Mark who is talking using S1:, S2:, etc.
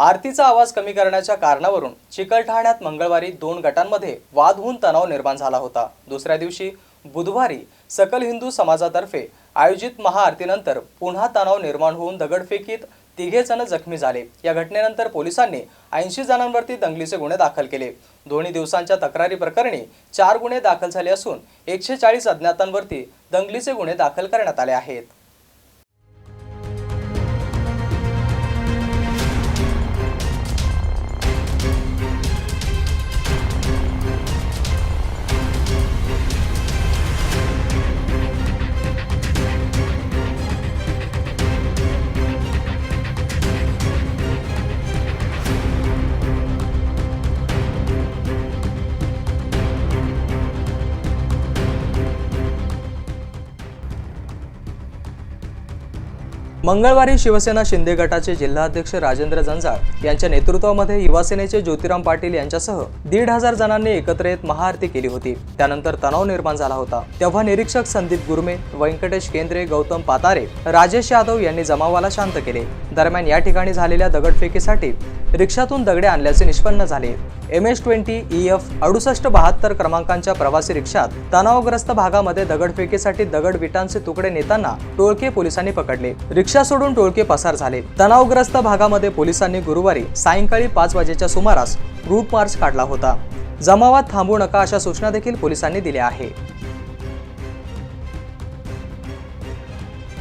S1: आरतीचा आवाज कमी करण्याच्या कारणावरून चिकलठाण्यात मंगळवारी दोन गटांमध्ये वाद होऊन तणाव निर्माण झाला होता. दुसऱ्या दिवशी बुधवारी सकल हिंदू समाजातर्फे आयोजित महाआरतीनंतर पुन्हा तणाव निर्माण होऊन दगडफेकीत तिघे जण जखमी झाले. या घटनेनंतर पोलिसांनी ऐंशी जणांवरती दंगलीचे गुन्हे दाखल केले. दोन्ही दिवसांच्या तक्रारी प्रकरणी चार गुन्हे दाखल झाले असून एकशे चाळीस अज्ञातांवरती दंगलीचे गुन्हे दाखल करण्यात आले आहेत. मंगळवारी शिवसेना शिंदे गटाचे जिल्हाध्यक्ष राजेंद्र जंजाळ यांच्या नेतृत्वामध्ये युवासेनेचे ज्योतिराम पाटील यांच्यासह दीड हजार जणांनी एकत्र येत महाआरती केली होती. त्यानंतर तणाव निर्माण झाला होता. तेव्हा निरीक्षक संदीप गुरमे व्यंकटेश केंद्रे गौतम पातारे राजेश यादव यांनी जमावाला शांत केले. दरम्यान या ठिकाणी झालेल्या दगडफेकीसाठी रिक्षातून दगडे आणल्याचे निष्पन्न झाले. M S twenty E F अडुसष्ट बहात्तर क्रमांकांच्या प्रवासी रिक्षात तणावग्रस्त भागामध्ये दगडफेकीसाठी दगड विटांचे तुकडे नेताना टोळके पोलिसांनी पकडले. रिक्षा सोडून टोळके पसार झाले. तणावग्रस्त भागामध्ये पोलिसांनी गुरुवारी सायंकाळी पाच वाजेच्या सुमारास रूट मार्च काढला होता. जमावात थांबू नका अशा सूचना देखील पोलिसांनी दिल्या आहे.